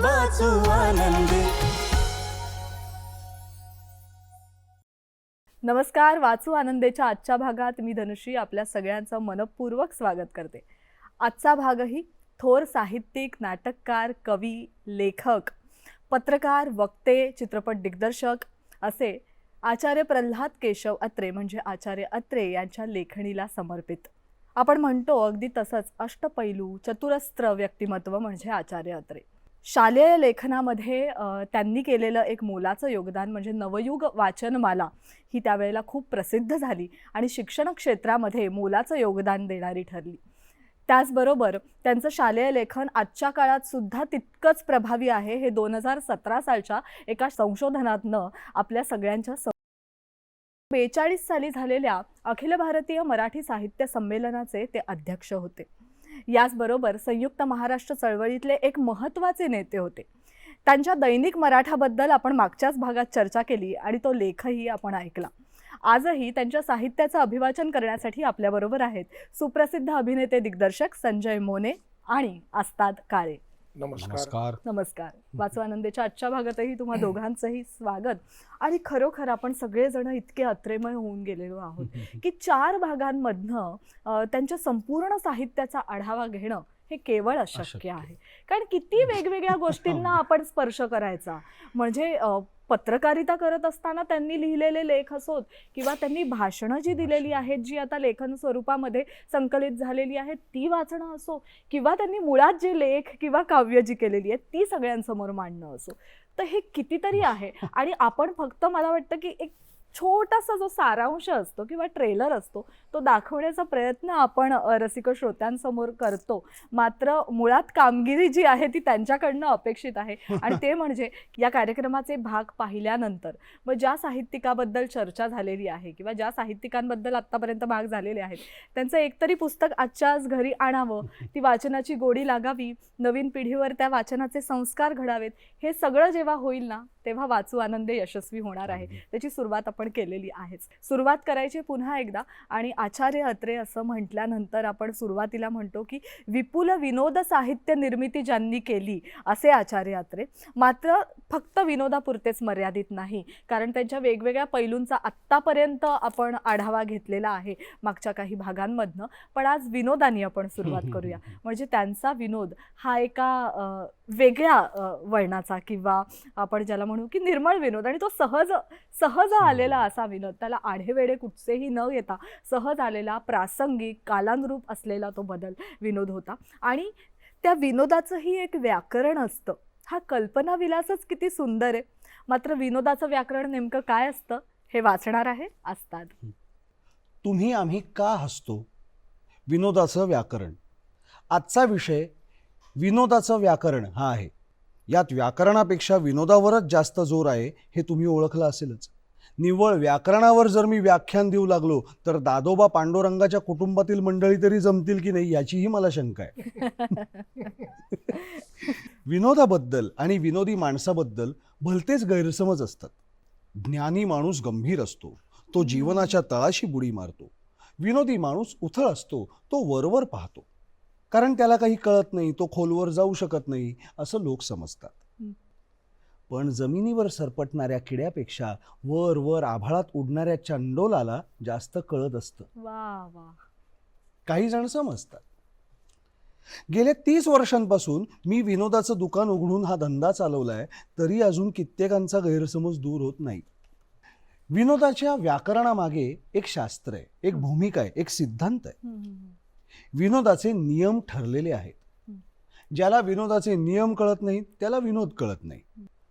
वाचू आनंदी. नमस्कार वाचू आनंदेच्या आजच्या भागात मी धनुषी आपल्या सगळ्यांचं मनपूर्वक स्वागत करते. आजचा भागही थोर साहित्यिक नाटककार कवी लेखक पत्रकार वक्ते चित्रपट दिग्दर्शक असे आचार्य प्रल्हाद केशव अत्रे म्हणजे आचार्य अत्रे यांच्या लेखणीला समर्पित. आपण म्हणतो अगदी तसंच अष्टपैलू चतुरस्त्र व्यक्तिमत्व म्हणजे आचार्य अत्रे. शालेय लेखनामध्ये त्यांनी केलेलं एक मोलाचं योगदान म्हणजे नवयुग वाचनमाला ही त्यावेळेला खूप प्रसिद्ध झाली आणि शिक्षण क्षेत्रामध्ये मोलाचं योगदान देणारी ठरली. त्याचबरोबर त्यांचं शालेय लेखन आजच्या काळात सुद्धा तितकंच प्रभावी आहे. हे दोन हजार सतरा सालच्या एका संशोधनातनं आपल्या सगळ्यांच्या सम बेचाळीस साली झालेल्या अखिल भारतीय मराठी साहित्य संमेलनाचे ते अध्यक्ष होते. याचबरोबर संयुक्त महाराष्ट्र चळवळीतले एक महत्त्वाचे नेते होते. त्यांच्या दैनिक मराठाबद्दल आपण मागच्याच भागात चर्चा केली आणि तो लेखही आपण ऐकला. आजही त्यांच्या साहित्याचं अभिवाचन करण्यासाठी आपल्याबरोबर आहेत सुप्रसिद्ध अभिनेते दिग्दर्शक संजय मोने आणि आस्ताद काळे. नमस्कार. नमस्कार. नमस्कार. वाचू आनंदेच्या आजच्या भागातही तुम्हा दोघांचंही स्वागत. आणि खरोखर आपण सगळेजण इतके अत्रेमय होऊन गेलेलो आहोत की चार भागांमधनं त्यांच्या संपूर्ण साहित्याचा आढावा घेणं हे केवळ अशक्य. आहे. कारण किती वेगवेगळ्या गोष्टींना आपण स्पर्श करायचा. म्हणजे पत्रकारिता करत असताना त्यांनी लिहिलेले लेख असोत किंवा त्यांनी भाषणं जी दिलेली आहेत जी आता लेखन स्वरूपामध्ये संकलित झालेली आहेत ती वाचणं असो किंवा त्यांनी मुळात जे लेख किंवा काव्य जी केलेली आहेत ती सगळ्यांसमोर मांडणं असो. तर हे कितीतरी आहे. आणि आपण फक्त मला वाटतं की एक छोटासा जो सारांश असतो किंवा ट्रेलर असतो तो दाखवण्याचा प्रयत्न आपण रसिक श्रोत्यांसमोर करतो. मात्र मुळात कामगिरी जी आहे ती त्यांच्याकडनं अपेक्षित आहे. आणि ते म्हणजे या कार्यक्रमाचे भाग पाहिल्यानंतर मग ज्या साहित्यिकाबद्दल चर्चा झालेली आहे किंवा ज्या साहित्यिकांबद्दल आत्तापर्यंत भाग झालेले आहेत त्यांचं एकतरी पुस्तक आजच्या आज घरी आणावं ती वाचनाची गोडी लागावी नवीन पिढीवर त्या वाचनाचे संस्कार घडावेत हे सगळं जेव्हा होईल ना तेव्हा वाचू आनंदे यशस्वी होणार आहे. त्याची सुरुवात आपण केलेली आहेच. सुरुवात करायची पुन्हा एकदा आणि आचार्य अत्रे असं म्हटल्यानंतर आपण सुरुवातीला म्हणतो की विपुल विनोद साहित्य निर्मिती ज्यांनी केली असे आचार्य अत्रे. मात्र फक्त विनोदापुरतेच मर्यादित नाही. कारण त्यांच्या वेगवेगळ्या पैलूंचा आत्तापर्यंत आपण आढावा घेतलेला आहे मागच्या काही भागांमधनं. पण आज विनोदानी आपण सुरुवात करूया. म्हणजे त्यांचा विनोद हा एका वेगळ्या वळणाचा किंवा आपण ज्याला म्हणू की निर्मळ विनोद आणि तो सहज सहज आलेला असा विनोद. त्याला आढेवेढे कुठचेही न येता सहज आलेला प्रासंगिक कालानुरूप असलेला तो बदल विनोद होता. आणि त्या विनोदाचंही एक व्याकरण असतं. हा कल्पनाविलासच किती सुंदर आहे. मात्र विनोदाचं व्याकरण नेमकं काय असतं हे वाचणार आहे असतात तुम्ही आम्ही का हसतो? विनोदाचं व्याकरण. आजचा विषय विनोदाचं व्याकरण हा आहे. यात व्याकरणापेक्षा विनोदावरच जास्त जोर आहे हे तुम्ही ओळखलं असेलच. निव्वळ व्याकरणावर जर मी व्याख्यान देऊ लागलो तर दादोबा पांडुरंगाच्या कुटुंबातील मंडळी तरी जमतील की नाही याचीही मला शंका आहे. विनोदाबद्दल आणि विनोदी माणसाबद्दल भलतेच गैरसमज असतात. ज्ञानी माणूस गंभीर असतो तो जीवनाच्या तळाशी बुडी मारतो. विनोदी माणूस उथळ असतो तो वरवर पाहतो. कारण त्याला काही कळत नाही तो खोलवर जाऊ शकत नाही असं लोक समजतात. पण जमिनीवर सरपटणाऱ्या किड्यापेक्षा वर वर आभाळात उडणाऱ्या चंडोलाला जास्त कळत असतं. काही जण समजतात. गेल्या तीस वर्षांपासून मी विनोदाचं दुकान उघडून हा धंदा चालवलाय तरी अजून कित्येकांचा गैरसमज दूर होत नाही. विनोदाच्या व्याकरणामागे एक शास्त्र आहे एक भूमिका आहे एक सिद्धांत आहे. विनोदाचे नियम ठरलेले आहेत. ज्याला विनोदाचे नियम कळत नाहीत त्याला विनोद कळत नाही.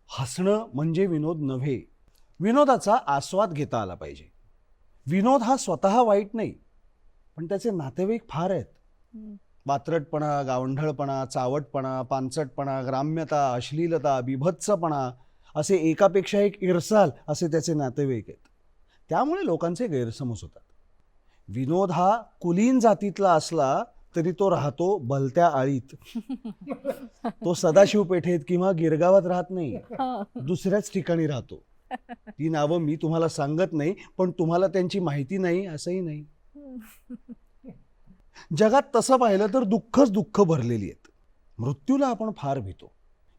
हसणं म्हणजे विनोद नव्हे. विनोदाचा आस्वाद घेता आला पाहिजे. विनोद हा स्वतः वाईट नाही पण त्याचे नातेवाईक फार आहेत. बात्रटपणा गावंढळपणा चावटपणा पानचटपणा ग्राम्यता अश्लीलता बिभत्सपणा असे एकापेक्षा एक इरसाल असे त्याचे नातेवाईक आहेत. त्यामुळे लोकांचे गैरसमज होतात. विनोद हा कुलीन जातीतला असला तरी तो राहतो भलत्या आळीत. तो सदाशिव पेठेत किंवा गिरगावात राहत नाही. दुसऱ्याच ठिकाणी राहतो. ती नावं मी तुम्हाला सांगत नाही पण तुम्हाला त्यांची माहिती नाही असंही नाही. जगात तसं पाहिलं तर दुःखच दुःख भरलेली आहेत. मृत्यूला आपण फार भीतो.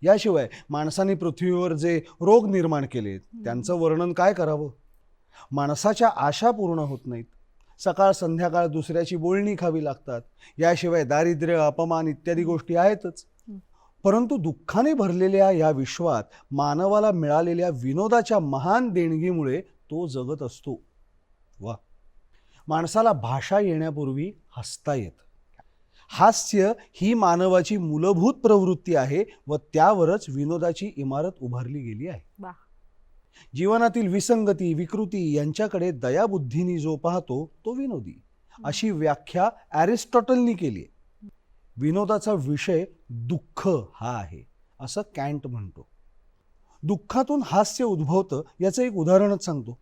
याशिवाय माणसाने पृथ्वीवर जे रोग निर्माण केलेत त्यांचं वर्णन काय करावं? माणसाच्या आशा पूर्ण होत नाहीत. सकाळ संध्याकाळ दुसऱ्याची बोलणी खावी लागतात. याशिवाय दारिद्र्य अपमान इत्यादी गोष्टी आहेतच. परंतु दुःखाने भरलेल्या या विश्वात मानवाला मिळालेल्या विनोदाच्या महान देणगीमुळे तो जगत असतो. वा. माणसाला भाषा येण्यापूर्वी हसता येतं. हास्य ही मानवाची मूलभूत प्रवृत्ती आहे व त्यावरच विनोदाची इमारत उभारली गेली आहे. वा. जीवनातील विसंगती विकृती यांच्याकडे दयाबुद्धीने जो पाहतो तो विनोदी. अशी व्याख्या ॲरिस्टॉटलनी केली आहे. विनोदाचा विषय दुःख हा आहे असं कॅन्ट म्हणतो. दुःखातून हास्य उद्भवतं याचं एक उदाहरणच सांगतो.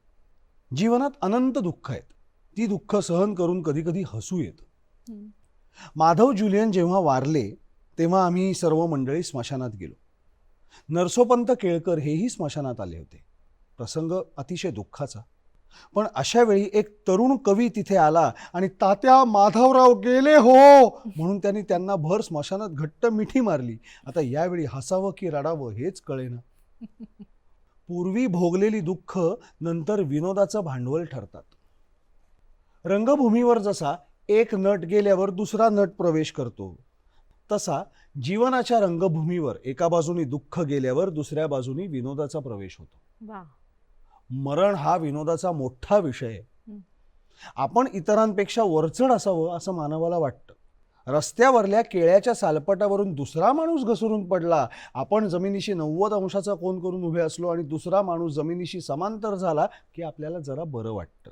जीवनात अनंत दुःख आहेत. ती दुःख सहन करून कधी कधी हसू येतं. माधव जुलियन जेव्हा वारले तेव्हा आम्ही सर्व मंडळी स्मशानात गेलो. नरसोपंत केळकर हेही स्मशानात आले होते. प्रसंग अतिशय दुःखाचा. पण अशा वेळी एक तरुण कवी तिथे आला आणि तात्या माधवराव गेले हो म्हणून त्यांनी त्यांना भर स्मशानात घट्ट मिठी मारली. आता यावेळी हसावं की रडावं हेच कळेना. पूर्वी भोगलेली दुःख नंतर विनोदाचं भांडवल ठरतात. रंगभूमीवर जसा एक नट गेल्यावर दुसरा नट प्रवेश करतो. तसा जीवनाच्या रंगभूमीवर एका बाजूनी दुःख गेल्यावर दुसऱ्या बाजूनी विनोदाचा प्रवेश होतो. वा मरण हा विनोदाचा मोठा विषय आहे. आपण इतरांपेक्षा वरचढ असावं असं मानवाला वाटतं. रस्त्यावरल्या केळ्याच्या सालपटावरून दुसरा माणूस घसरून पडला. आपण जमिनीशी नव्वद अंशाचा कोण करून उभे असलो आणि दुसरा माणूस जमिनीशी समांतर झाला की आपल्याला जरा बरं वाटतं.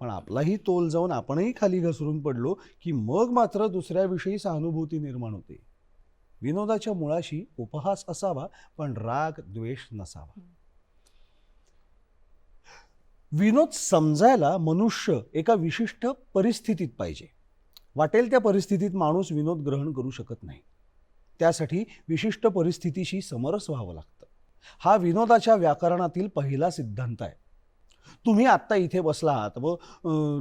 पण आपलाही तोल जाऊन आपणही खाली घसरून पडलो की मग मात्र दुसऱ्याविषयी सहानुभूती निर्माण होते. विनोदाच्या मुळाशी उपहास असावा पण राग द्वेष नसावा. विनोद समजायला मनुष्य एका विशिष्ट परिस्थितीत पाहिजे. वाटेल त्या परिस्थितीत माणूस विनोद ग्रहण करू शकत नाही. त्यासाठी विशिष्ट परिस्थितीशी समरस व्हावं लागतं. हा विनोदाच्या व्याकरणातील पहिला सिद्धांत आहे. तुम्ही आत्ता इथे बसला आहात व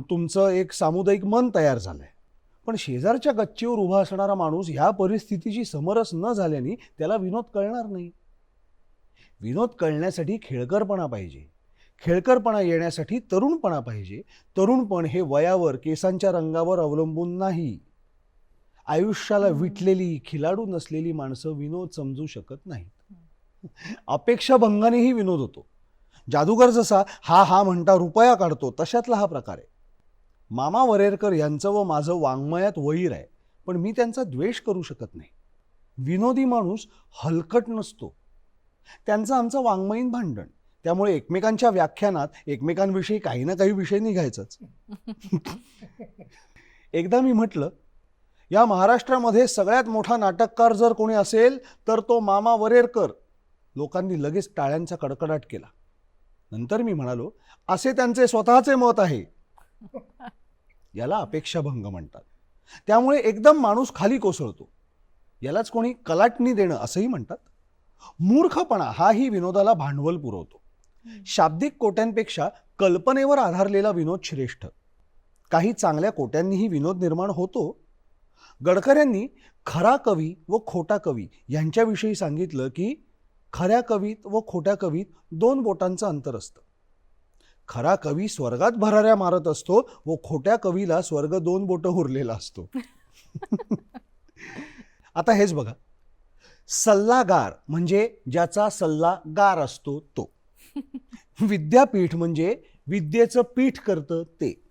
तुमचं एक सामुदायिक मन तयार झालं आहे पण शेजारच्या गच्चीवर उभा असणारा माणूस ह्या परिस्थितीशी समरस न झाल्याने त्याला विनोद कळणार नाही. विनोद कळण्यासाठी खेळकरपणा पाहिजे. खेळकरपणा येण्यासाठी तरुणपणा पाहिजे. तरुणपण हे वयावर केसांच्या रंगावर अवलंबून नाही. आयुष्याला विटलेली खिलाडू नसलेली माणसं विनोद समजू शकत नाहीत. अपेक्षाभंगानेही विनोद होतो. जादूगर जसा हा हा म्हणता रुपया काढतो तशातला हा प्रकार आहे. मामा वरेरकर यांचं व माझं वाङ्मयात वैर आहे पण मी त्यांचा द्वेष करू शकत नाही. विनोदी माणूस हलकट नसतो. त्यांचं आमचं वाङ्मयीन भांडण. त्यामुळे एकमेकांच्या व्याख्यानात एकमेकांविषयी काही ना काही विषय निघायचाच. एकदा मी म्हटलं या महाराष्ट्रामध्ये सगळ्यात मोठा नाटककार जर कोणी असेल तर तो मामा वरेरकर. लोकांनी लगेच टाळ्यांचा कडकडाट केला. नंतर मी म्हणालो असे त्यांचे स्वतःचे मत आहे. याला अपेक्षाभंग म्हणतात. त्यामुळे एकदम माणूस खाली कोसळतो. यालाच कोणी कलाटणी देणं असंही म्हणतात. मूर्खपणा हाही विनोदाला भांडवल पुरवतो. शाब्दिक कोट्यांपेक्षा कल्पनेवर आधारलेला विनोद श्रेष्ठ. काही चांगल्या कोट्यांनीही विनोद निर्माण होतो. गडकऱ्यांनी खरा कवी व खोटा कवी यांच्याविषयी सांगितलं की खऱ्या कवीत व खोट्या कवीत दोन बोटांचं अंतर असतं. खरा कवी स्वर्गात भराऱ्या मारत असतो व खोट्या कवीला स्वर्ग दोन बोटं उरलेला असतो. आता हेच बघा. सल्लागार म्हणजे ज्याचा सल्लागार असतो तो. विद्यापीठ म्हणजे विद्येचं पीठ करतं ते.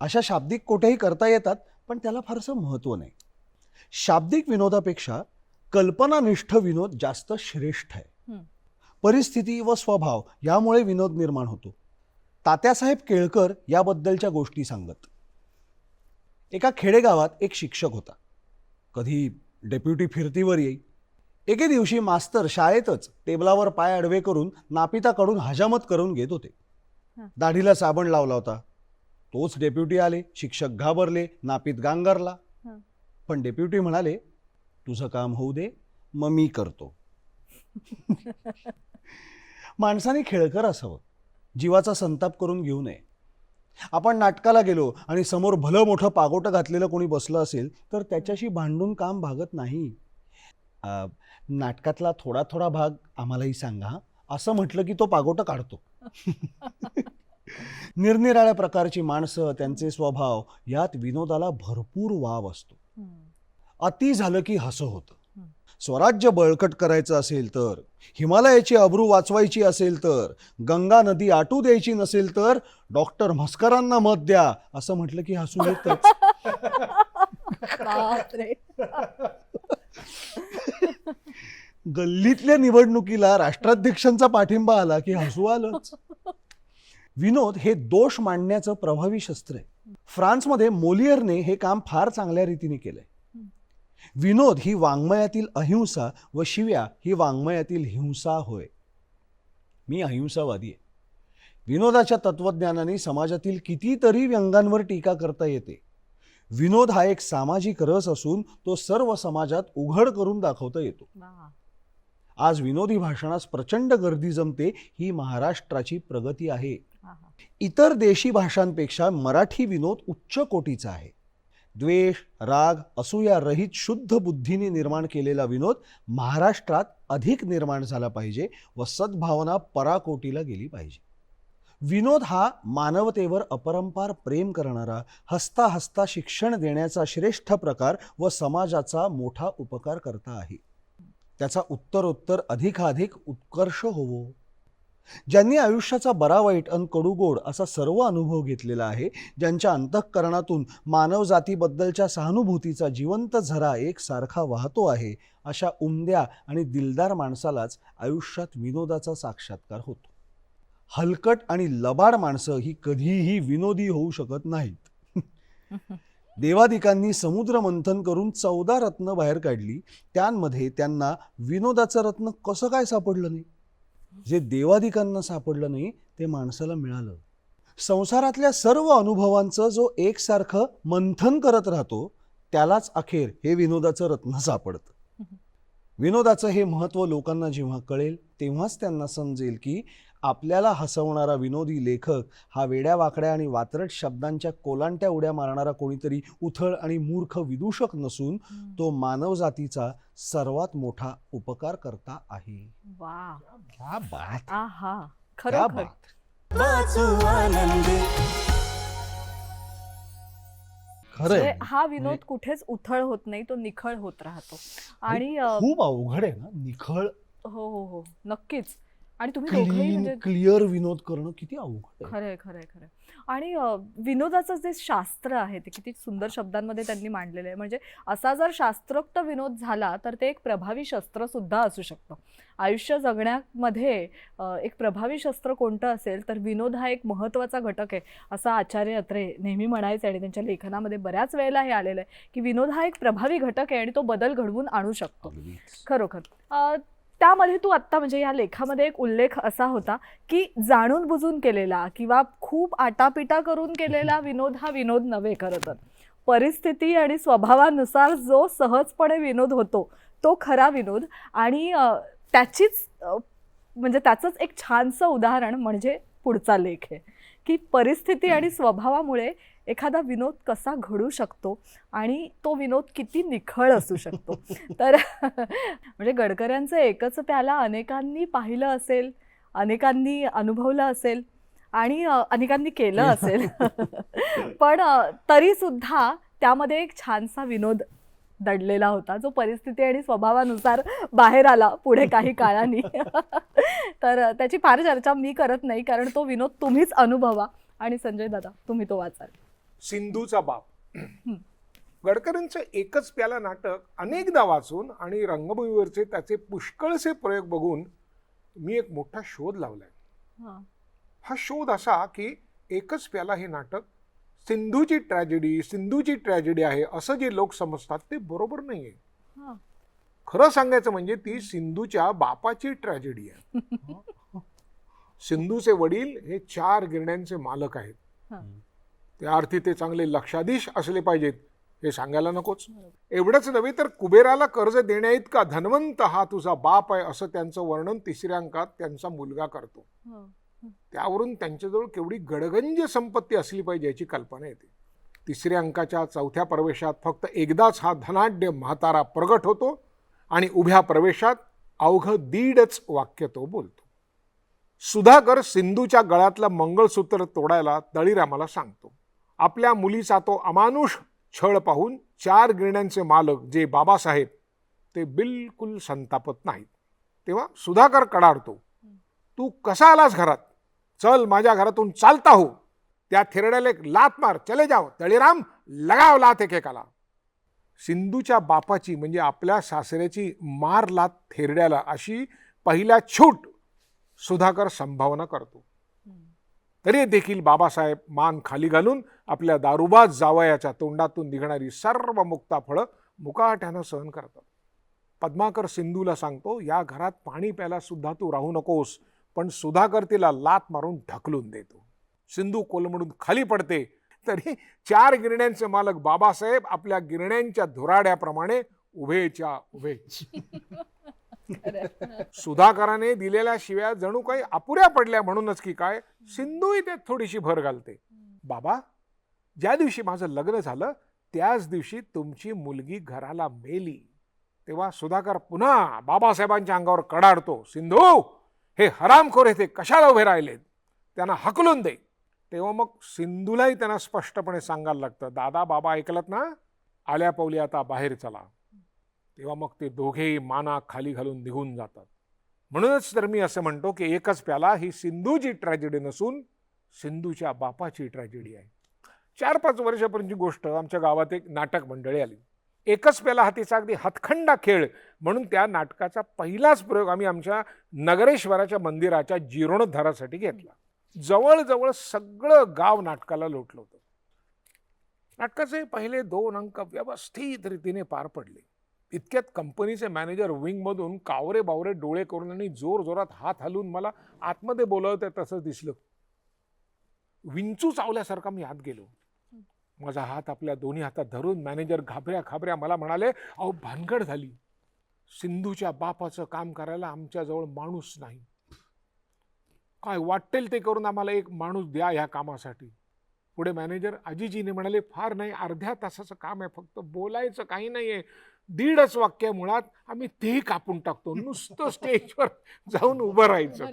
अशा शाब्दिक कोठेही करता येतात पण त्याला फारसं महत्त्व नाही. शाब्दिक विनोदापेक्षा कल्पनानिष्ठ विनोद जास्त श्रेष्ठ आहे. हं. परिस्थिती व स्वभाव यामुळे विनोद निर्माण होतो. तात्यासाहेब केळकर याबद्दलच्या गोष्टी सांगत. एका खेडेगावात एक शिक्षक होता. कधी डेप्युटी फिरतीवर येई एके दिवशी मास्तर शाळेतच टेबलावर पाय आडवे करून नापिताकडून हजामत करून घेत होते. दाढीला साबण लावला होता. तोच डेप्युटी आले शिक्षक घाबरले नापित गांगरला. पण डेप्युटी म्हणाले तुझं काम होऊ दे मग मी करतो. माणसाने खेळकर असावं. जीवाचा संताप करून घेऊ नये. आपण नाटकाला गेलो आणि समोर भलं मोठं पागोटं घातलेलं कोणी बसलं असेल तर त्याच्याशी भांडून काम भागत नाही. नाटकातला थोडा थोडा भाग आम्हालाही सांगा. असं म्हटलं की तो पागोटं काढतो. निरनिराळ्या प्रकारची माणसं त्यांचे स्वभाव यात विनोदाला भरपूर वाव असतो. अति झालं की हसं होतं. स्वराज्य बळकट करायचं असेल तर हिमालयाची अब्रू वाचवायची असेल तर गंगा नदी आटू द्यायची नसेल तर डॉक्टर म्हस्करांना मत द्या असं म्हटलं की हसू येतच. गल्लीतल्या निवडणुकीला राष्ट्राध्यक्षांचा पाठिंबा आला की हसू आलंच. विनोद हे दोष मांडण्याचं प्रभावी शस्त्र आहे. फ्रान्समध्ये मोलियरने हे काम फार चांगल्या रीतीने केलंय. विनोद ही वाङ्मयातील अहिंसा व शिव्या ही वाङ्मयातील हिंसा होय. मी अहिंसावादी आहे. विनोदाच्या तत्वज्ञानाने समाजातील कितीतरी व्यंगांवर टीका करता येते. विनोद हा एक सामाजिक रस असून तो सर्व समाजात उघड करून दाखवता येतो. आज विनोदी भाषणास प्रचंड गर्दी जमते ही महाराष्ट्राची प्रगती आहे आहा. इतर देशी भाषांपेक्षा मराठी विनोद उच्च कोटीचा आहे द्वेष राग असूया रहित शुद्ध बुद्धीने निर्माण केलेला विनोद महाराष्ट्रात अधिक निर्माण झाला पाहिजे व सद्भावना पराकोटीला गेली पाहिजे विनोद हा मानवतेवर अपरंपार प्रेम करणारा हसता हसता शिक्षण देण्याचा श्रेष्ठ प्रकार व समाजाचा मोठा उपकार करता आहे. त्याचा उत्तरोत्तर अधिकाधिक उत्कर्ष होवो. ज्यांनी आयुष्याचा बरा वाईट अन कडूगोड असा सर्व अनुभव घेतलेला आहे ज्यांच्या अंतःकरणातून मानवजातीबद्दलच्या सहानुभूतीचा जिवंत झरा एकसारखा वाहतो आहे अशा उमद्या आणि दिलदार माणसालाच आयुष्यात विनोदाचा साक्षात्कार होतो. हलकट आणि लबाड माणसं ही कधीही विनोदी होऊ शकत नाहीत. देवादिकांनी समुद्र मंथन करून चौदा रत्न बाहेर काढली. त्यांमध्ये त्यांना विनोदाचं रत्न कसं काय सापडलं नाही? जे देवादिकांना सापडलं नाही ते माणसाला मिळालं. संसारातल्या सर्व अनुभवांचं जो एकसारखं मंथन करत राहतो त्यालाच अखेर हे विनोदाचं रत्न सापडतं. विनोदाचं हे महत्त्व लोकांना जेव्हा कळेल तेव्हाच त्यांना समजेल की आपल्याला हसवणारा विनोदी लेखक हा वेड्या वाकड्या आणि वात्रट शब्दांच्या कोलांट्या उड्या मारणारा कोणीतरी उथळ आणि मूर्ख विदूषक नसून तो मानवजातीचा सर्वात मोठा उपकार करता आहे. वा क्या बात. आहा. क्या खरोखर. बात. वाचू आनंदे. खरंय. म्हणजे हा विनोद कुठेच उथळ होत नाही तो निखळ होत राहतो. आणि अ, खूप अवघड आहे ना निखळ. हो हो हो. नक्कीच. आणि तुम्ही दोघंही क्लीन म्हणजे क्लिअर विनोद करणं किती अवघड आहे. खरंय खरंय खरंय. आणि अ, विनोदाचं जे शास्त्र आहे ते किती सुंदर शब्दांमध्ये त्यांनी मांडलेलं आहे. म्हणजे असा जर शास्त्रोक्त विनोद झाला तर ते एक प्रभावी शस्त्र सुद्धा असू शकतं. आयुष्य जगण्यामध्ये अ, एक प्रभावी शस्त्र कोणतं असेल तर विनोद हा एक महत्त्वाचा घटक आहे असं आचार्य अत्रे नेहमी म्हणायचे आणि त्यांच्या लेखनामध्ये बऱ्याच वेळेला हे आलेलं आहे की विनोद हा एक प्रभावी घटक आहे आणि तो बदल घडवून आणू शकतो. अगदीच. खरोखर. अ, त्यामध्ये तू आत्ता म्हणजे या लेखामध्ये एक उल्लेख असा होता की जाणून बुजून केलेला किंवा खूप आटापिटा करून केलेला विनोद हा विनोद नव्हे खरं तर. परिस्थिती आणि स्वभावानुसार जो सहजपणे विनोद होतो तो खरा विनोद. आणि त्याचीच म्हणजे त्याचंच एक छानसं उदाहरण म्हणजे पुढचा लेख आहे. की परिस्थिती आणि स्वभावामुळे एखादा विनोद कसा घडू शकतो आणि तो विनोद किती निखळ असू शकतो? तर म्हणजे गडकऱ्यांचं एकच प्याला अनेकांनी पाहिलं असेल अनेकांनी अनुभवलं असेल आणि अनेकांनी केलं असेल. पण अ, तरी सुद्धा त्यामध्ये एक छानसा विनोद दडलेला होता जो परिस्थिती आणि स्वभावानुसार बाहेर आला पुढे काही काळाने. तर त्याची फार चर्चा मी करत नाही कारण तो विनोद तुम्हीच अनुभवा. आणि संजय दादा तुम्ही तो वाचाल. सिंधूचा बाप. गडकरींचं एकच प्याला नाटक अनेकदा वाचून आणि रंगभूमीवरचे त्याचे पुष्कळसे प्रयोग बघून मी एक मोठा शोध लावलाय. हां. हा शोध असा की एकच प्याला हे नाटक सिंधूची ट्रॅजेडी सिंधूची ट्रॅजेडी आहे असं जे लोक समजतात ते बरोबर नाहीये. हां. खरं सांगायचं म्हणजे ती सिंधूच्या बापाची ट्रॅजेडी आहे. सिंधूचे वडील हे चार गिरण्यांचे मालक आहेत. हां. त्या अर्थी ते चांगले लक्षाधीश असले पाहिजेत हे सांगायला नकोच. एवढंच नव्हे तर कुबेराला कर्ज देण्याइतका धनवंत हा तुझा बाप आहे असं त्यांचं वर्णन तिसऱ्या अंकात त्यांचा मुलगा करतो. हां. त्यावरून त्यांच्याजवळ केवढी गडगंज संपत्ती असली पाहिजे याची कल्पना येते. तिसऱ्या अंकाच्या चौथ्या प्रवेशात फक्त एकदाच हा धनाढ्य म्हातारा प्रगट होतो आणि उभ्या प्रवेशात अवघं दीडच वाक्य तो बोलतो. सुधाकर सिंधूच्या गळ्यातलं मंगळसूत्र तोडायला तळीरामाला सांगतो. आपल्या मुलीचा तो अमानुष छळ पाहून चार गिरण्यांचे मालक जे बाबासाहेब ते बिलकुल संतापत नाहीत. तेव्हा सुधाकर कडाडतो तू कसा आलास घरात? चल माझ्या घरातून चालता हो. त्या थेरड्याला एक लात मार चले जाव. तळीराम लगाव लात एकेकाला. सिंधूच्या बापाची म्हणजे आपल्या सासऱ्याची मार लात थेरड्याला अशी पहिल्या छूट सुधाकर संभावना करतो. तरी देखील बाबासाहेब मान खाली घालून आपल्या दारुबाज जावयाच्या तोंडातून निघणारी सर्व मुक्ताफळं मुकाट्यानं सहन करतात. पद्माकर सिंधूला सांगतो या घरात पाणी प्यायला सुद्धा तू राहू नकोस पण सुधाकर तिला लात मारून ढकलून देतो. सिंधू कोलमडून खाली पडते. तरी चार गिरण्यांचे मालक बाबासाहेब आपल्या गिरण्यांच्या धुराड्याप्रमाणे उभेच्या उभे. सुधाकराने दिलेल्या शिव्या जणू काही अपुऱ्या पडल्या म्हणूनच की काय सिंधूही त्यात थोडीशी भर घालते. बाबा ज्या दिवशी माझं लग्न झालं त्याच दिवशी तुमची मुलगी घराला मेली. तेव्हा सुधाकर पुन्हा बाबासाहेबांच्या अंगावर कडाडतो सिंधू हे हरामखोर येथे कशाला उभे राहिलेत? त्यांना हकलून दे. तेव्हा मग सिंधूलाही त्यांना स्पष्टपणे सांगायला लागतं दादा बाबा ऐकलत ना? आल्या पावली आता बाहेर चला. तेव्हा मग ते दोघेही माना खाली घालून निघून जातात. म्हणूनच तर मी असं म्हणतो की एकच प्याला ही सिंधूची ट्रॅजेडी नसून सिंधूच्या बापाची ट्रॅजेडी आहे. चार पाच वर्षापर्यंतची गोष्ट आमच्या गावात एक नाटक मंडळी आली. एकच प्याला हा तिचा अगदी हातखंडा खेळ म्हणून त्या नाटकाचा पहिलाच प्रयोग आम्ही आमच्या नगरेश्वराच्या मंदिराच्या जीर्णोद्धारासाठी घेतला. जवळजवळ सगळं गाव नाटकाला लोटलं होतं. नाटकाचे पहिले दोन अंक व्यवस्थित रीतीने पार पडले. इतक्यात कंपनीचे मॅनेजर विंगमधून कावरे बावरे डोळे करून आणि जोर जोरात हात हलवून मला आतमध्ये बोलवत आहे तसंच दिसलं. विंचू चावल्यासारखा मी आत गेलो. माझा हात आपल्या दोन्ही हातात धरून मॅनेजर घाबऱ्या घाबऱ्या मला म्हणाले अहो भानगड झाली. सिंधूच्या बापाचं काम करायला आमच्याजवळ माणूस नाही. काय वाटेल ते करून आम्हाला एक माणूस द्या ह्या कामासाठी. पुढे मॅनेजर अजिजीने म्हणाले फार नाही अर्ध्या तासाचं काम आहे फक्त बोलायचं काही नाही आहे दीडच वाक्य मुळात आम्ही तेही कापून टाकतो. नुसतं स्टेजवर जाऊन उभं राहायचं.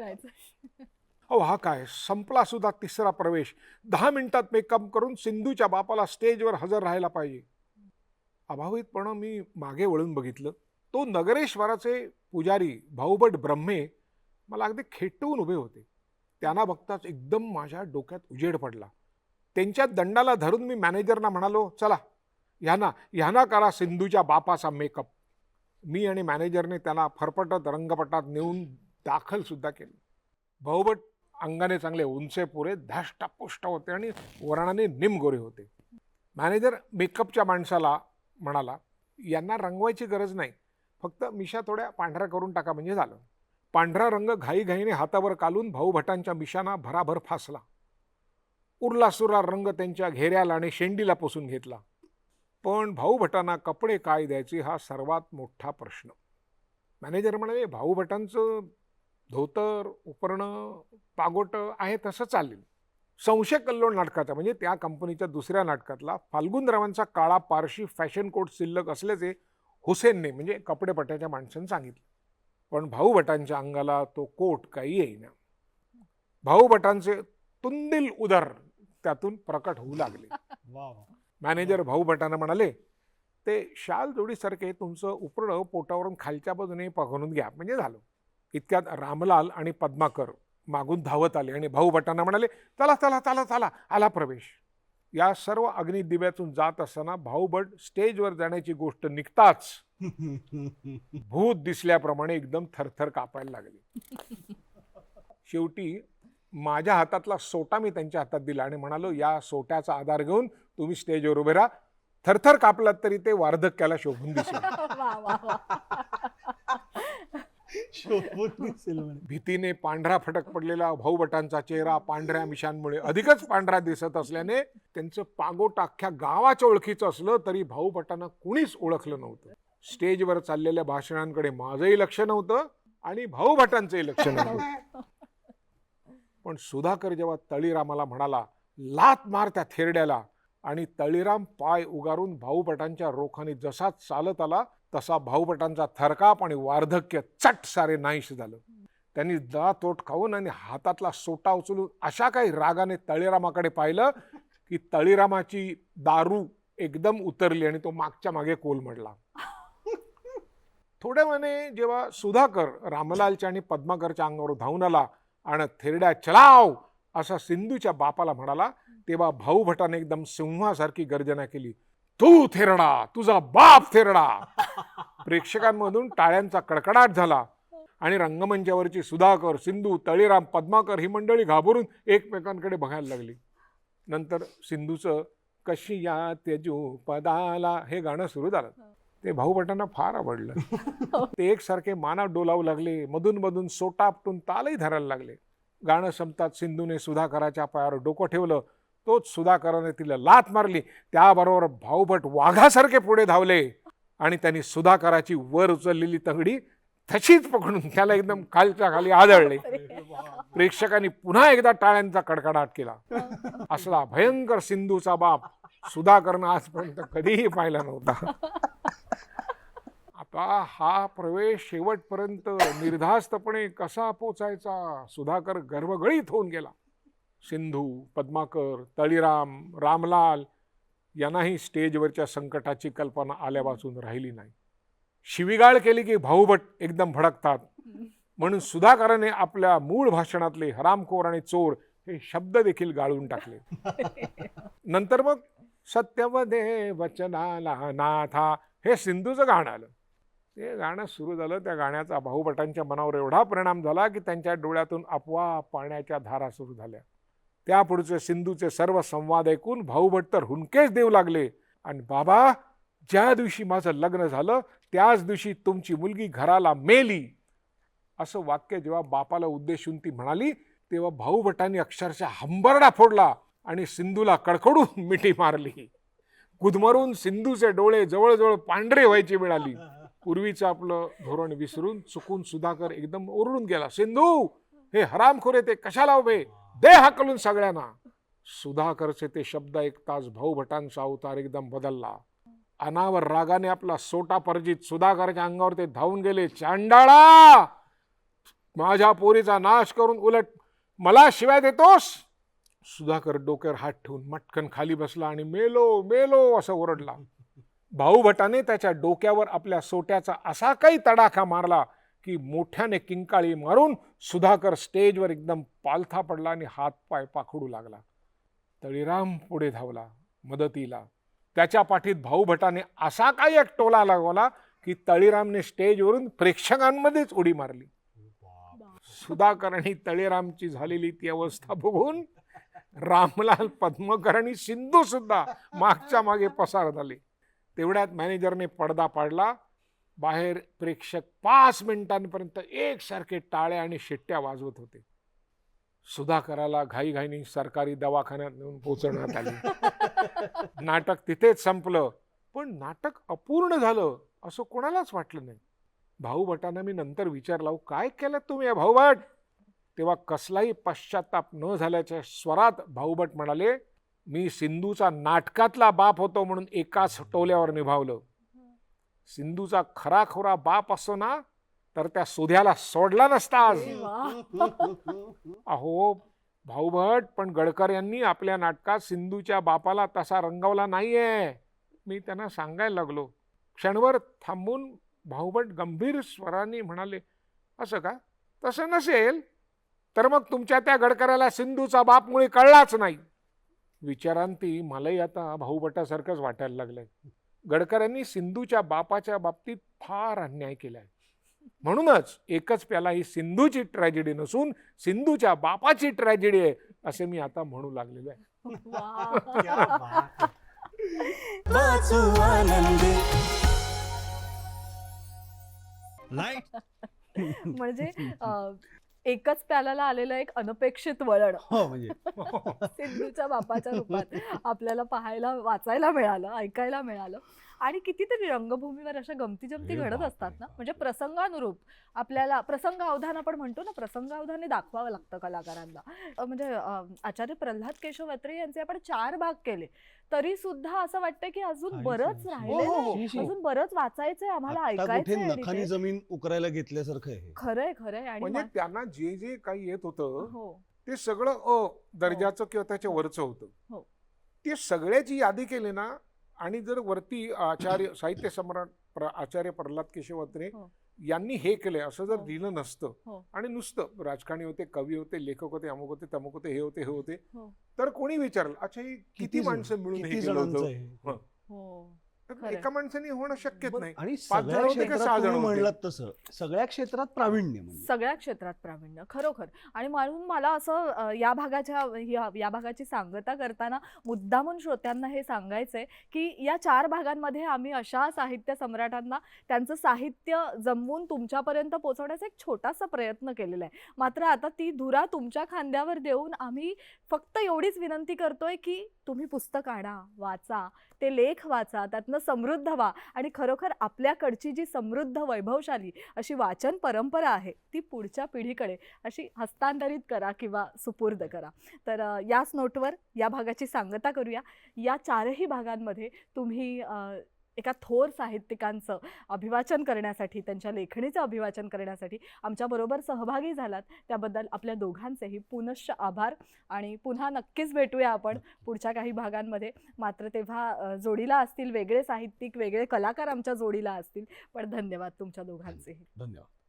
अहो हा काय? संपला सुद्धा तिसरा प्रवेश. दहा मिनिटात मेकअप करून सिंधूच्या बापाला स्टेजवर हजर राहायला पाहिजे. अभावितपणं मी मागे वळून बघितलं. तो नगरेश्वराचे पुजारी भाऊभट ब्रह्मे मला अगदी खेटवून उभे होते. त्यांना बघताच एकदम माझ्या डोक्यात उजेड पडला. त्यांच्या दंडाला धरून मी मॅनेजरना म्हणालो चला ह्याना ह्याना करा सिंधूच्या बापाचा मेकअप मी आणि मॅनेजरने त्याला फरफटत रंगपटात नेऊन दाखलसुद्धा केलं. भाऊभट अंगाने चांगले उंचे पुरे धाष्टापुष्ट होते आणि वरणाने निमगोरे होते. मॅनेजर मेकअपच्या माणसाला म्हणाला यांना रंगवायची गरज नाही. फक्त मिशा थोड्या पांढऱ्या करून टाका म्हणजे झालं. पांढरा रंग घाईघाईने हातावर कालून भाऊभटांच्या मिशांना भराभर फासला. उरला सुरला रंग त्यांच्या घेऱ्याला आणि शेंडीला पुसून घेतला. पण भाऊभटांना कपडे काय द्यायचे हा सर्वात मोठा प्रश्न. मॅनेजर म्हणाले भाऊभटांचं धोतर उपरणं पागोटं आहे तसं चालेल. संशय कल्लोळ नाटकाचा म्हणजे त्या कंपनीच्या दुसऱ्या नाटकातला फाल्गुनरावांचा काळा पारशी फॅशन कोट शिल्लक असल्याचे हुसेनने म्हणजे कपडेपट्याच्या माणसाने सांगितलं. पण भाऊभटांच्या अंगाला तो कोट काही येईना. भाऊभटांचे तुंदिल उदर त्यातून प्रकट होऊ लागले. मॅनेजर भाऊ भटांना म्हणाले ते शाल जोडीसारखे तुमचं उपरणं पोटावरून खालच्या बाजूने पकडून घ्या. म्हणजे झालं. इतक्यात रामलाल आणि पद्माकर मागून धावत आले आणि भाऊ भटांना म्हणाले चला चला चला चला आला प्रवेश. या सर्व अग्निदिव्यातून जात असताना भाऊभट स्टेजवर जाण्याची गोष्ट निघताच भूत दिसल्याप्रमाणे एकदम थरथर कापायला लागले. शेवटी माझ्या हातातला सोटा मी त्यांच्या हातात दिला आणि म्हणालो या सोट्याचा आधार घेऊन तुम्ही स्टेजवर उभे राहा. थरथर कापलात तरी ते वार्धक्याला शोभून दिसेल. भीतीने पांढरा फटक पडलेला भाऊभटांचा चेहरा पांढऱ्या मिशांमुळे अधिकच पांढरा दिसत असल्याने त्यांचं पागोट अख्ख्या गावाच्या ओळखीचं असलं तरी भाऊभटांना कुणीच ओळखलं नव्हतं. स्टेजवर चाललेल्या भाषणांकडे माझंही लक्ष नव्हतं आणि भाऊभटांचंही लक्ष नव्हतं. पण सुधाकर जेव्हा तळीरामाला म्हणाला लात मार त्या थेरड्याला आणि तळीराम पाय उगारून भाऊभटांच्या रोखाने जसा चालत आला तसा भाऊभटांचा थरकाप आणि वार्धक्य चट सारे नाहीश झालं. त्यांनी दळा तोट खाऊन आणि हातातला सोटा उचलून अशा काही रागाने तळीरामाकडे पाहिलं की तळीरामाची दारू एकदम उतरली आणि तो मागच्या मागे कोलमडला थोड्या वेळाने जेव्हा सुधाकर रामलालच्या आणि पद्माकरच्या अंगावर धावून आला आणि थेरड्या चलाव! असा सिंधूच्या बापाला म्हणाला तेव्हा भाऊ भटाने एकदम सिंहासारखी गर्जना केली तू थेरडा तुझा बाप थेरडा. प्रेक्षकांमधून टाळ्यांचा कडकडाट झाला आणि रंगमंचावरची सुधाकर सिंधू तळीराम पद्माकर ही मंडळी घाबरून एकमेकांकडे बघायला लागली. नंतर सिंधूचं कशी या तेजू पदाला हे गाणं सुरू झालं. ते भाऊ भटांना फार आवडलं. ते एकसारखे माना डोलावू लागले मधून मधून सोटा आपटून तालही धरायला लागले. गाणं संपतात सिंधूने सुधाकराच्या पायावर डोकं ठेवलं तोच सुधाकराने तिला लात मारली. त्याबरोबर भाऊभट वाघासारखे पुढे धावले आणि त्यांनी सुधाकराची वर उचललेली तंगडी तशीच पकडून त्याला एकदम खालच्या खाली आदळले. प्रेक्षकांनी पुन्हा एकदा टाळ्यांचा कडकडाट केला. असला भयंकर सिंधूचा बाप सुधाकरनं आजपर्यंत कधीही पाहिला नव्हता. आता हा प्रवेश शेवटपर्यंत निर्धास्तपणे कसा पोचायचा? सुधाकर गर्भगळीत होऊन गेला. सिंधू पद्माकर तळीराम रामलाल यांनाही स्टेजवरच्या संकटाची कल्पना आल्यापासून राहिली नाही. शिविगाळ केली की भाऊभट एकदम भडकतात. म्हणून सुधाकराने आपल्या मूळ भाषणातले हरामखोर आणि चोर हे शब्द देखील गाळून टाकले. नंतर मग सत्यवदे वचनाला नाथा हे सिंधूचं गाणं आलं. ते गाणं सुरू झालं त्या गाण्याचा भाऊभटांच्या मनावर एवढा परिणाम झाला की त्यांच्या डोळ्यातून आपोआप पाण्याच्या धारा सुरू झाल्या. त्यापुढचे सिंधूचे सर्व संवाद ऐकून भाऊभट तर हुनकेच देऊ लागले. आणि बाबा ज्या दिवशी माझं लग्न झालं त्याच दिवशी तुमची मुलगी घराला मेली. असं वाक्य जेव्हा बापाला उद्देशून ती म्हणाली तेव्हा भाऊभटांनी अक्षरशः हंबरडा फोडला आणि सिंधूला कडकडून मिठी मारली. गुदमरून सिंधूचे डोळे जवळजवळ पांढरे व्हायची मिळाली. पूर्वीचं आपलं धोरण विसरून चुकून सुधाकर एकदम ओरडून गेला सिंधू हे हरामखोरे ते कशाला उभे? दे हाकलून सगळ्यांना. सुधाकरचे ते शब्द ऐकताच भाऊभटांचा अवतार एकदम बदलला. अनावर रागाने आपला सोटा परजित सुधाकरच्या अंगावर ते धावून गेले. चांडाळा! माझ्या पोरीचा नाश करून उलट मला शिवाय देतोस? सुधाकर डोक्यावर हात ठेवून मटकन खाली बसला आणि मेलो मेलो असं ओरडला. भाऊभटाने त्याच्या डोक्यावर आपल्या सोट्याचा असा काही तडाखा मारला की मोठ्याने किंकाळी मारून सुधाकर स्टेजवर एकदम पालथा पडला आणि हात पाय पाखडू लागला. तळीराम पुढे धावला मदतीला. त्याच्या पाठीत भाऊभटाने असा काही एक टोला लागवला की तळीरामने स्टेजवरून प्रेक्षकांमध्येच उडी मारली. सुधाकर आणि तळीरामची झालेली ती अवस्था बघून रामलाल पद्मकर आणि सिंधू सुद्धा मागच्या मागे पसार झाले. तेवढ्यात मॅनेजरने पडदा पाडला. बाहेर प्रेक्षक पाच मिनिटांपर्यंत एकसारखे टाळ्या आणि शिट्ट्या वाजवत होते. सुधाकराला घाईघाईने सरकारी दवाखान्यात नेऊन पोचवण्यात आली. नाटक तिथेच संपलं. पण नाटक अपूर्ण झालं असं कोणालाच वाटलं नाही. भाऊ भटांना मी नंतर विचारला "अहो, काय केलं तुम्ही या भाऊभट तेव्हा कसलाही पश्चाताप न झाल्याच्या स्वरात भाऊभट म्हणाले मी सिंधूचा नाटकातला बाप होतो म्हणून एकाच टोल्यावर निभावलं. सिंधूचा खरा खोरा बाप असतो ना तर त्या सुध्याला सोडला नसता आज. अहो भाऊभट पण गडकर यांनी आपल्या नाटकात सिंधूच्या बापाला तसा रंगवला नाहीये. मी त्यांना सांगायला लागलो. क्षणभर थांबून भाऊभट गंभीर स्वरांनी म्हणाले असं का? तसं नसेल? तर मग तुमच्या त्या गडकऱ्याला सिंधूचा बाप मुळे कळलाच नाही. विचारांती मलाही आता भाऊभटासारखंच वाटायला लागलंय. गडकऱ्यांनी सिंधूच्या बापाच्या बाबतीत फार अन्याय केलाय म्हणूनच एकच प्याला ही सिंधूची ट्रॅजेडी नसून सिंधूच्या बापाची ट्रॅजेडी आहे असे मी आता म्हणू लागलेलो आहे. म्हणजे एकच प्याल्याला आलेलं एक अनपेक्षित वळण. हो म्हणजे. सिंधूच्या बापाच्या रूपात आपल्याला पाहायला वाचायला मिळालं ऐकायला मिळालं. आणि कितीतरी रंगभूमीवर अशा गमती जमती घडत असतात ना. म्हणजे प्रसंगानुरूप आपल्याला प्रसंग अवधान आपण म्हणतो ना प्रसंग अवधाने दाखवावं लागतं कलाकारांना म्हणजे आचार्य प्रल्हाद केशव अत्रे यांचे आपण चार भाग केले तरी सुद्धा असं वाटतं की अजून बरंच. राहिले हो, हो, शी. अजून बरंच वाचायचंय आम्हाला तिथे. जमीन उकरायला घेतल्यासारखं आहे खरंय खरंय आणि म्हणजे त्यांना जे जे काही येत होतं हो ते सगळं अ दर्जाचं किंवा त्याच्या वरचं होतं हो. ते सगळ्याची यादी केली ना आणि जर वरती आचार्य साहित्य सम्राट प्र- आचार्य प्रल्हाद केशव अत्रे हो. यांनी हे केलंय असं जर हो. दिलं नसतं हो. आणि नुसतं राजकारणी होते कवी होते लेखक होते अमुक होते तमुक होते हे होते हे होते. तर कोणी विचारलं अच्छा ही किती माणसं मिळून हे केलं होतं एका माणसाने होणं शक्यच बरं, नाही. आणि पाच सगळ्या क्षेत्रात तुम्ही? म्हणलात तसं. सगळ्या क्षेत्रात प्रावीण्य म्हणजे सगळ्या क्षेत्रात प्रावीण्य खरोखर. आणि म्हणून मला असं या भागाच्या या या भागाची सांगता करताना मुद्दामून श्रोत्यांना हे सांगायचंय की या चार भागांमध्ये आम्ही अशा साहित्य सम्राटांना त्यांचं साहित्य जमवून तुमच्यापर्यंत पोहोचवण्याचा एक छोटासा प्रयत्न केलेला आहे. मात्र आता ती धुरा तुमच्या खांद्यावर देऊन आम्ही फक्त एवढीच विनंती करतोय की तुम्ही पुस्तक आणा वाचा ते लेख वाचा त्यातनं समृद्ध व्हा. आणि खरोखर आपल्याकडची जी समृद्ध वैभवशाली अशी वाचन परंपरा आहे ती पुढच्या पिढीकडे अशी हस्तांतरित करा किंवा सुपूर्द करा. तर याच नोटवर या भागाची सांगता करूया. या चारही भागांमध्ये तुम्ही एका थोर साहित्यिकांचं अभिवाचन करण्यासाठी त्यांच्या लेखणीचं अभिवाचन करण्यासाठी आमच्याबरोबर सहभागी झालात. त्याबद्दल आपल्या दोघांचेही पुनश्च आभार आणि पुन्हा नक्कीच भेटूया आपण पुढच्या काही भागांमध्ये. मात्र तेव्हा जोडीला असतील वेगळे साहित्यिक वेगळे कलाकार आमच्या जोडीला असतील. पण धन्यवाद तुमच्या दोघांचेही. धन्यवाद.